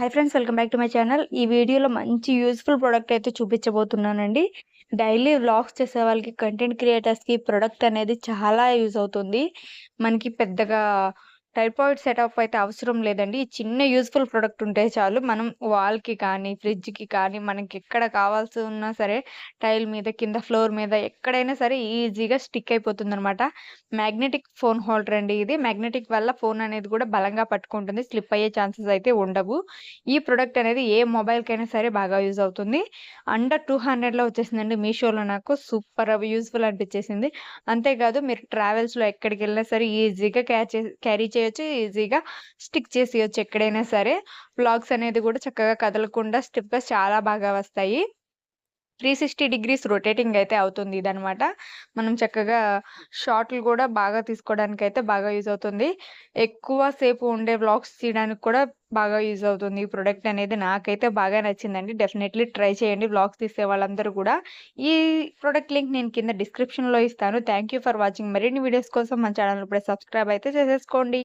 Hi friends welcome back to my channel ఈ వీడియోలో మంచి యూస్ఫుల్ ప్రోడక్ట్ అయితే చూపించబోతున్నానండి. డైలీ వ్లాగ్స్ చేసే వాళ్ళకి కంటెంట్ క్రియేటర్స్కి ప్రోడక్ట్ అనేది చాలా యూజ్ అవుతుంది. మనకి పెద్దగా టైపాయిడ్ సెటప్ అయితే అవసరం లేదండి. ఈ చిన్న యూస్ఫుల్ ప్రోడక్ట్ ఉంటే చాలు. మనం వాల్కి కానీ ఫ్రిడ్జ్కి కానీ మనకి ఎక్కడ కావాల్సి ఉన్నా సరే టైల్ మీద కింద ఫ్లోర్ మీద ఎక్కడైనా సరే ఈజీగా స్టిక్ అయిపోతుంది అనమాట మ్యాగ్నెటిక్ ఫోన్ హోల్డర్ అండి ఇది. మ్యాగ్నెటిక్ వల్ల ఫోన్ అనేది కూడా బలంగా పట్టుకుంటుంది. స్లిప్ అయ్యే ఛాన్సెస్ అయితే ఉండవు. ఈ ప్రోడక్ట్ అనేది ఏ మొబైల్కైనా సరే బాగా యూజ్ అవుతుంది. అండర్ టూ హండ్రెడ్లో వచ్చేసిందండి మీషోలో నాకు. సూపర్ యూస్ఫుల్ అనిపించేసింది. అంతేకాదు మీరు ట్రావెల్స్లో ఎక్కడికి వెళ్ళినా సరే ఈజీగా క్యాచ్ క్యారీ చేయొచ్చు ఈజీగా స్టిక్ చేసేయచ్చు ఎక్కడైనా సరే. బ్లాగ్స్ అనేది కూడా చక్కగా కదలకుండా స్టెప్గా చాలా బాగా వస్తాయి. త్రీ సిక్స్టీ డిగ్రీస్ రొటేటింగ్ అయితే అవుతుంది ఇదనమాట మనం చక్కగా షార్ట్లు కూడా బాగా తీసుకోవడానికి అయితే బాగా యూజ్ అవుతుంది. ఎక్కువ సేపు ఉండే వ్లాగ్స్ తీయడానికి కూడా బాగా యూజ్ అవుతుంది. ఈ ప్రోడక్ట్ అనేది నాకైతే బాగా నచ్చిందండి. డెఫినెట్లీ ట్రై చేయండి వ్లాగ్స్ తీసే వాళ్ళందరూ కూడా. ఈ ప్రోడక్ట్ లింక్ నేను కింద డిస్క్రిప్షన్లో ఇస్తాను. Thank you for watching. మరిన్ని వీడియోస్ కోసం మన ఛానల్ ఇప్పుడే సబ్స్క్రైబ్ అయితే చేసేసుకోండి.